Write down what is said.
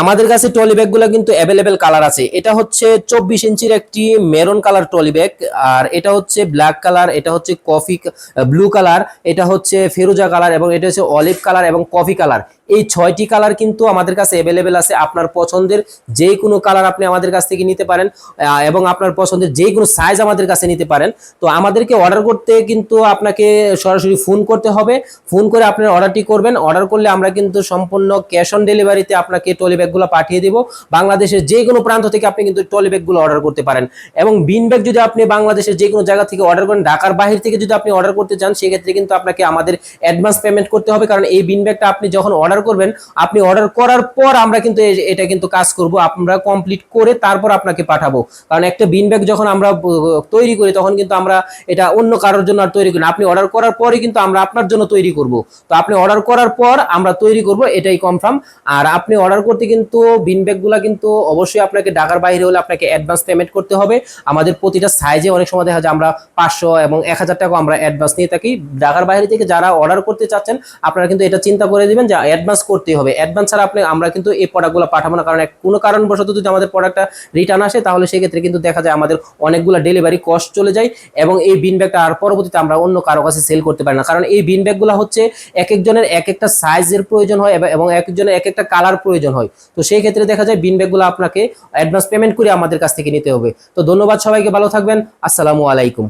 আমাদের কাছে ট্রলি ব্যাগগুলো কিন্তু অ্যাভেলেবেল কালার আছে। এটা হচ্ছে চব্বিশ ইঞ্চির একটি মেরন কালার ট্রলি ব্যাগ, আর এটা হচ্ছে ব্ল্যাক কালার এটা হচ্ছে কফি ব্লু কালার এটা হচ্ছে ফেরুজা কালার এবং এটা হচ্ছে অলিভ কালার এবং কফি কালার এই ছয়টি কালার কিন্তু আমাদের কাছে অ্যাভেলেবেল আছে আপনার পছন্দের যে কোনো কালার আপনি আমাদের কাছ থেকে নিতে পারেন এবং আপনার পছন্দের যে কোনো সাইজ আমাদের কাছে নিতে পারেন। তো আমাদেরকে অর্ডার করতে কিন্তু আপনাকে সরাসরি ফোন করতে হবে। ফোন করে আপনার অর্ডারটি করবেন। অর্ডার করলে আমরা কিন্তু সম্পূর্ণ ক্যাশ অন ডেলিভারিতে আপনাকে ট্রলি ব্যাগগুলো পাঠিয়ে দিব। বাংলাদেশের যে কোনো প্রান্ত থেকে আপনি কিন্তু ট্রলি ব্যাগগুলো অর্ডার করতে পারেন। এবং বিন ব্যাগ যদি আপনি বাংলাদেশের যে কোনো জায়গা থেকে অর্ডার করেন, ঢাকার বাহির থেকে যদি আপনি অর্ডার করতে চান, সেক্ষেত্রে কিন্তু আপনাকে আমাদের অ্যাডভান্স পেমেন্ট করতে হবে। কারণ এই বিন ব্যাগটা আপনি যখন অর্ডার করবেন, আপনি অর্ডার করার পর আমরা কিন্তু এটা কিন্তু কাজ করব। আমরা কমপ্লিট করে তারপর আপনাকে পাঠাবো। কারণ একটা বিন ব্যাগ যখন আমরা তৈরি করি, তখন কিন্তু আমরা এটা অন্য কারোর জন্য আর তৈরি করি না। আপনি অর্ডার করার পরে কিন্তু আমরা আপনার জন্য তৈরি করব। তো আপনি অর্ডার করার পর আমরা তৈরি করব, এটাই কনফার্ম আর আপনি অর্ডার করতে কিন্তু বিন ব্যাগগুলো কিন্তু অবশ্যই আপনাকে ঢাকার বাইরে হলে আপনাকে অ্যাডভান্স পেমেন্ট করতে হবে। আমাদের প্রতিটা সাইজে অনেক সময় দেখা যায় আমরা পাঁচশো এবং এক হাজার টাকা আমরা অ্যাডভান্স নিয়ে থাকি। ঢাকার বাইরে থেকে যারা অর্ডার করতে চাচ্ছেন, আপনারা কিন্তু এটা চিন্তা করে দিবেন যে অ্যাডভান্স করতে হবে। অ্যাডভান্স ছাড়া আপনি আমরা কিন্তু এই প্রোডাক্টগুলো পাঠাবো না। কারণ কোনো কারণবশত যদি আমাদের প্রোডাক্টটা রিটার্ন আসে, তাহলে সেক্ষেত্রে কিন্তু দেখা যায় আমাদের অনেকগুলো ডেলিভারি কস্ট চলে যায় এবং এই বিন ব্যাগটা আর পরবর্তীতে আমরা অন্য কারও কাছে সেল করতে পারি না। কারণ এই বিন ব্যাগগুলো হচ্ছে এক একজনের এক একটা সাইজের প্রয়োজন হয় এবং এক একজনের এক একটা কালার প্রয়োজন হয়। তো সেই ক্ষেত্রে দেখা যায় বিন ব্যাগগুলো আপনাকে অ্যাডভান্স পেমেন্ট করে আমাদের কাছ থেকে নিতে হবে। তো ধন্যবাদ সবাইকে, ভালো থাকবেন। আসসালামু আলাইকুম।